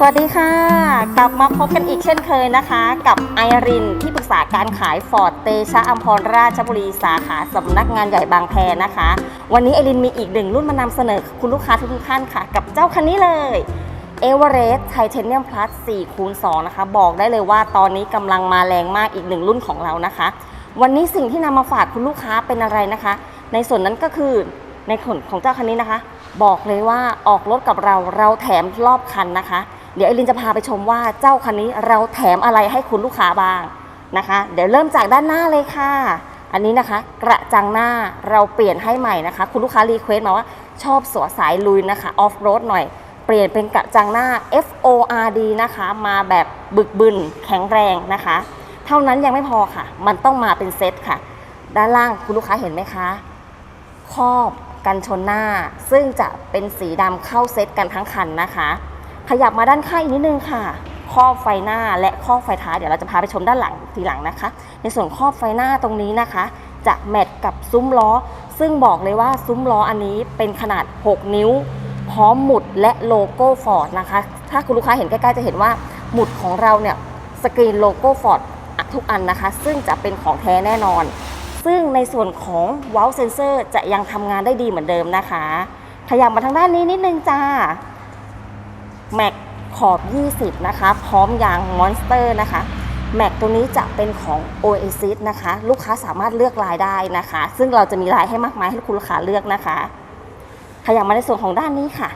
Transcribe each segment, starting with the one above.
สวัสดีค่ะ กลับมาพบกันอีกเช่นเคยนะคะ กับไอรินที่ปรึกษาการขายฟอร์ดเตชะอัมพรราชบุรีสาขาสำนักงานใหญ่บางแพนะคะ วันนี้ไอรินมีอีกหนึ่งรุ่นมานำเสนอคุณลูกค้าทุกท่านค่ะ กับเจ้าคันนี้เลยเอเวอเรสต์ไทเทเนียมพลัส4คูณ2นะคะ บอกได้เลยว่าตอนนี้กำลังมาแรงมากอีกหนึ่งรุ่นของเรานะคะ วันนี้สิ่งที่นำมาฝากคุณลูกค้าเป็นอะไรนะคะ ในส่วนนั้นก็คือในส่วนของเจ้าคันนี้นะคะ บอกเลยว่าออกรถกับเราเราแถมรอบคันนะคะ เดี๋ยวไอรินจะพาไปชมว่าเจ้าคันนี้เราแถมอะไรให้คุณลูกค้าบ้างนะคะ เดี๋ยวเริ่มจากด้านหน้าเลยค่ะ อันนี้นะคะ กระจังหน้าเราเปลี่ยนให้ใหม่นะคะ คุณลูกค้ารีเควสต์มาว่าชอบสวสายลุยนะคะออฟโรดหน่อยเปลี่ยนเป็นกระจังหน้า FORD นะคะ มาแบบบึกบึนแข็งแรงนะคะ เท่านั้นยังไม่พอค่ะ มันต้องมาเป็นเซตค่ะ ด้านล่างคุณลูกค้าเห็นไหมคะครอบกันชนหน้า ซึ่งจะเป็นสีดำเข้าเซตกันทั้งคันนะคะ ขยับมาด้านข้างอีกนิดนึงค่ะครอบไฟหน้าและครอบไฟท้ายเดี๋ยวเราจะพาไปชมด้านหลังทีหลังนะคะ ในส่วนครอบไฟหน้าตรงนี้นะคะ จะแมทกับซุ้มล้อ ซึ่งบอกเลยว่าซุ้มล้ออันนี้เป็นขนาด 6 นิ้ว พร้อมหมุดและโลโก้ฟอร์ดนะคะ ถ้าคุณลูกค้าเห็นใกล้ๆจะเห็นว่าหมุดของเราเนี่ยสกรีนโลโก้ฟอร์ดทุกอันนะคะ ซึ่งจะเป็นของแท้แน่นอน ซึ่งในส่วนของ w o w Sensor จะยังทำงานได้ดีเหมือนเดิมนะคะ ขยับมาทางด้านนี้นิดนึงจ้า แม็กขอบ 20 นะคะ พร้อมยาง Monster นะคะแม็กตัวนี้จะเป็นของ Oasis นะคะ ลูกค้าสามารถเลือกลายได้นะคะ ซึ่งเราจะมีลายให้มากมายให้คุณลูกค้าเลือกนะคะขยับมาในส่วนของด้านนี้ค่ะ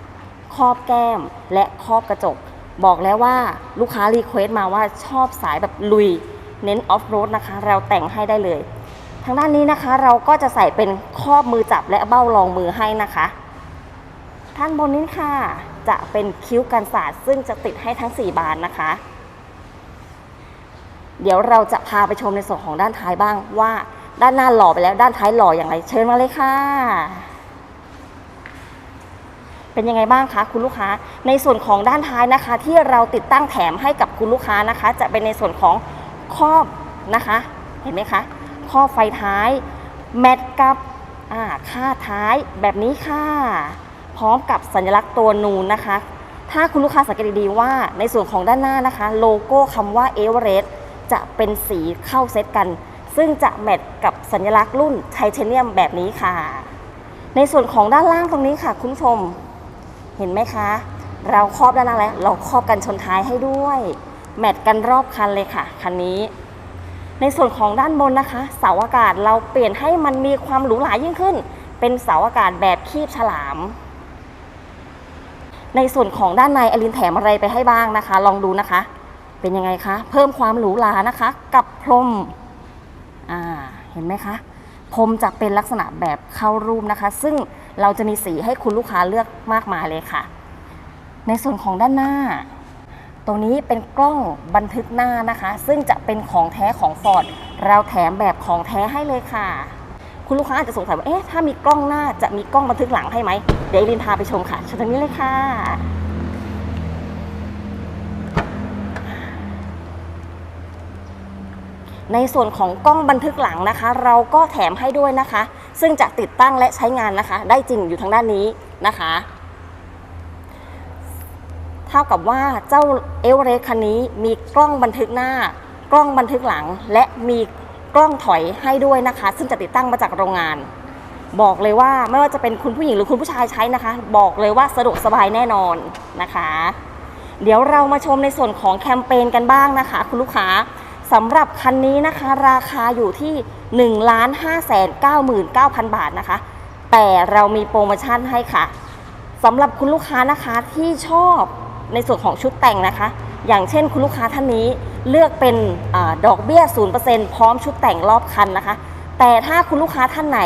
ครอบแก้มและครอบกระจก บอกแล้วว่าลูกค้ารีเควสต์มาว่าชอบสายแบบลุย เน้นออฟโรดนะคะ เราแต่งให้ได้เลย ทางด้านนี้นะคะเราก็จะใส่เป็นครอบมือจับและเบ้ารองมือให้นะคะ ท่านบนนี้ค่ะ จะเป็นคิ้วกันศาสตร์ซึ่งจะติดให้ทั้ง 4 บานนะคะ เดี๋ยวเราจะพาไปชมในส่วนของด้านท้ายบ้างว่าด้านหน้าหล่อไปแล้วด้านท้ายหล่ออย่างไร เชิญมาเลยค่ะ เป็นยังไงบ้างคะคุณลูกค้า ในส่วนของด้านท้ายนะคะ ที่เราติดตั้งแถมให้กับคุณลูกค้านะคะ จะเป็นในส่วนของครอบนะคะ เห็นไหมคะครอบไฟท้าย แมทกับอ่าค่าท้ายแบบนี้ค่ะ ร้อมกับสัญลักษณ์ตัวนูนนะคะ ถ้าคุณลูกค้าสังเกตดีๆว่าในส่วนของด้านหน้านะคะ โลโก้คำว่าเอเวอเรสต์จะเป็นสีเข้าเซตกัน ซึ่งจะแมทกับสัญลักษณ์รุ่นไทเทเนียมแบบนี้ค่ะ ในส่วนของด้านล่างตรงนี้ค่ะ คุณผู้ชม เห็นไหมคะ เราครอบด้านหน้าแล้วเราครอบกันชนท้ายให้ด้วย แมทกันรอบคันเลยค่ะคันนี้ ในส่วนของด้านบนนะคะ เสาอากาศเราเปลี่ยนให้มันมีความหรูหรายิ่งขึ้น เป็นเสาอากาศแบบคีบฉลาม ในส่วนของด้านในอลินแถมอะไรไปให้บ้างนะคะ ลองดูนะคะ เป็นยังไงคะ เพิ่มความหรูหรานะคะ กับพรมอ่าเห็นไหมคะพรมจะเป็นลักษณะแบบเข้ารูปนะคะ ซึ่งเราจะมีสีให้คุณลูกค้าเลือกมากมายเลยค่ะ ในส่วนของด้านหน้า ตรงนี้เป็นกล้องบันทึกหน้านะคะ ซึ่งจะเป็นของแท้ของ Ford เราแถมแบบของแท้ให้เลยค่ะ คุณลูกค้าอาจจะสงสัยว่าเอ๊ะถ้ามีกล้องหน้าจะมีกล้องบันทึกหลังให้ไหมเดี๋ยวลินพาไปชมค่ะชิญทางนี้เลยค่ะในส่วนของกล้องบันทึกหลังนะคะ เราก็แถมให้ด้วยนะคะ ซึ่งจะติดตั้งและใช้งานนะคะ ได้จริงอยู่ทางด้านนี้นะคะ เท่ากับว่าเจ้าเอเวอเรสต์คันนี้มีกล้องบันทึกหน้า กล้องบันทึกหลังและมี กล้องถอยให้ด้วยนะคะ ซึ่งจะติดตั้งมาจากโรงงาน บอกเลยว่าไม่ว่าจะเป็นคุณผู้หญิงหรือคุณผู้ชายใช้นะคะ บอกเลยว่าสะดวกสบายแน่นอนนะคะ เดี๋ยวเรามาชมในส่วนของแคมเปญกันบ้างนะคะ คุณลูกค้าสำหรับคันนี้นะคะ ราคาอยู่ที่ 1 5 9 9 0 0 0 บาทนะคะ แต่เรามีโปรโมชั่นให้ค่ะสำหรับคุณลูกค้านะคะที่ชอบในส่วนของชุดแต่งนะคะ อย่างเช่นคุณลูกค้าท่านนี้ เลือกเป็นอดอกเบี้ย 0%พร้อมชุดแต่งรอบคันนะคะ แต่ถ้าคุณลูกค้าท่านไหน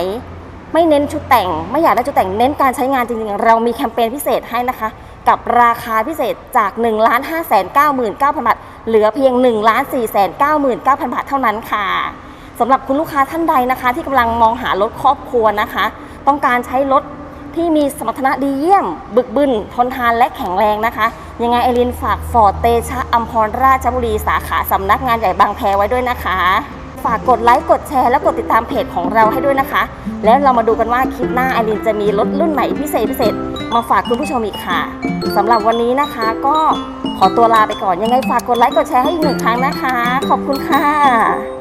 ไม่เน้นชุดแต่ง ไม่อยากได้ชุดแต่งเน้นการใช้งานจริงๆ เรามีแคมเปญพิเศษให้นะคะ กับราคาพิเศษจาก 1 5 9 9 0 0 0 บาท เหลือเพียง 1 4 9 9 0 0 0 บาทเท่านั้นค่ะสำหรับคุณลูกค้าท่านใดนะคะ ที่กำลังมองหารถครอบครัวนะคะ ต้องการใช้รถ ที่มีสมรรถนะดีเยี่ยม บึกบึนทนทานและแข็งแรงนะคะ ยังไงไอรินฝากฟอร์ดเตชะอัมพรราชบุรีสาขาสำนักงานใหญ่บางแพไว้ด้วยนะคะ ฝากกดไลค์กดแชร์และกดติดตามเพจของเราให้ด้วยนะคะ แล้วเรามาดูกันว่าคลิปหน้าไอรินจะมีรถรุ่นไหนพิเศษพิเศษ มาฝากคุณผู้ชมอีกค่ะสำหรับวันนี้นะคะก็ขอตัวลาไปก่อนยังไงฝากกดไลค์กดแชร์ให้อีกหนึ่งครั้งนะคะ ขอบคุณค่ะ